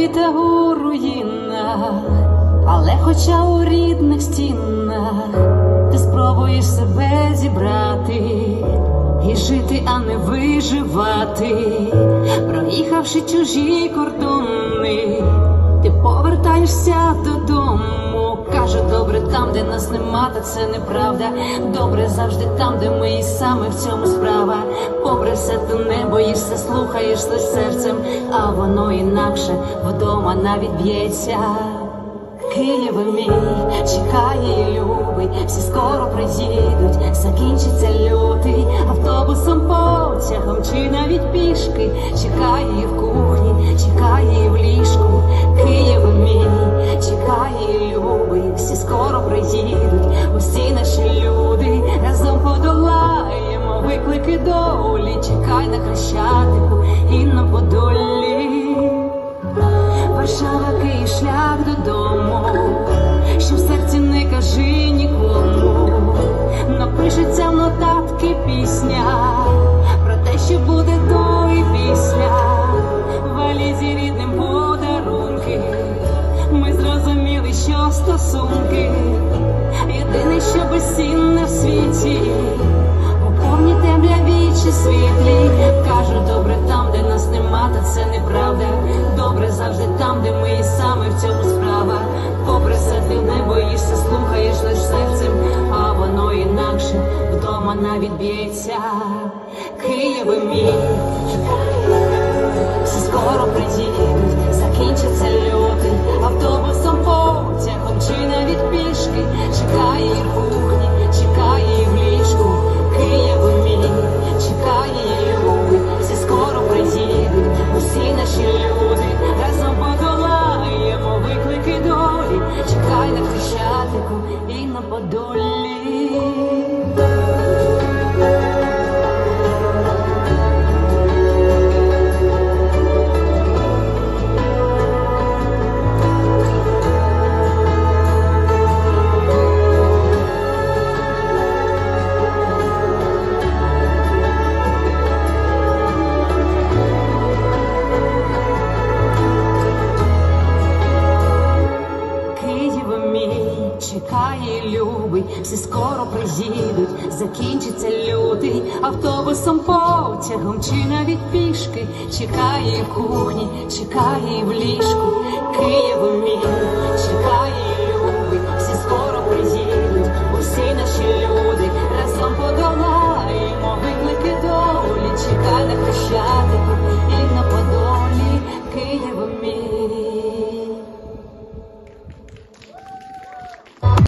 розбита у руїнах, але хоча у рідних стінах ти спробуєш себе зібрати і жити, а не виживати, проїхавши чужі кордони, ти повертаєшся додому. Де нас нема, та це неправда. Добре завжди там, де ми і саме в цьому справа. Попри все, ти не боїшся, слухаєш лиш серцем, а воно інакше вдома навіть б'ється. Києве мій чекає і любить, всі скоро приїдуть, закінчиться лютий автобусом, потягом чи навіть пішки, чекає і в кухні, чекає і в ліжку, Києве мій чекає і любить, всі скоро приїдуть, усі наші люди. Разом подолаємо виклики долі, чекай на хрещатику і на подолі. Варшава, Київ, шлях додому, що в серці не кажи стосунки єдине, що безцінне в світі. Повні темряві чи світлі Кажуть, добре там, де нас нема, та це неправда. Добре завжди там, де ми і саме в цьому справа. Попри все, ти не боїшся, слухаєш лиш серцем, а воно інакше вдома навіть б'ється. Києве мій, і любить, всі скоро приїдуть, закінчиться лютий автобусом, потягом чи навіть пішки. Чекає в кухні, чекає в ліжку. Києву мій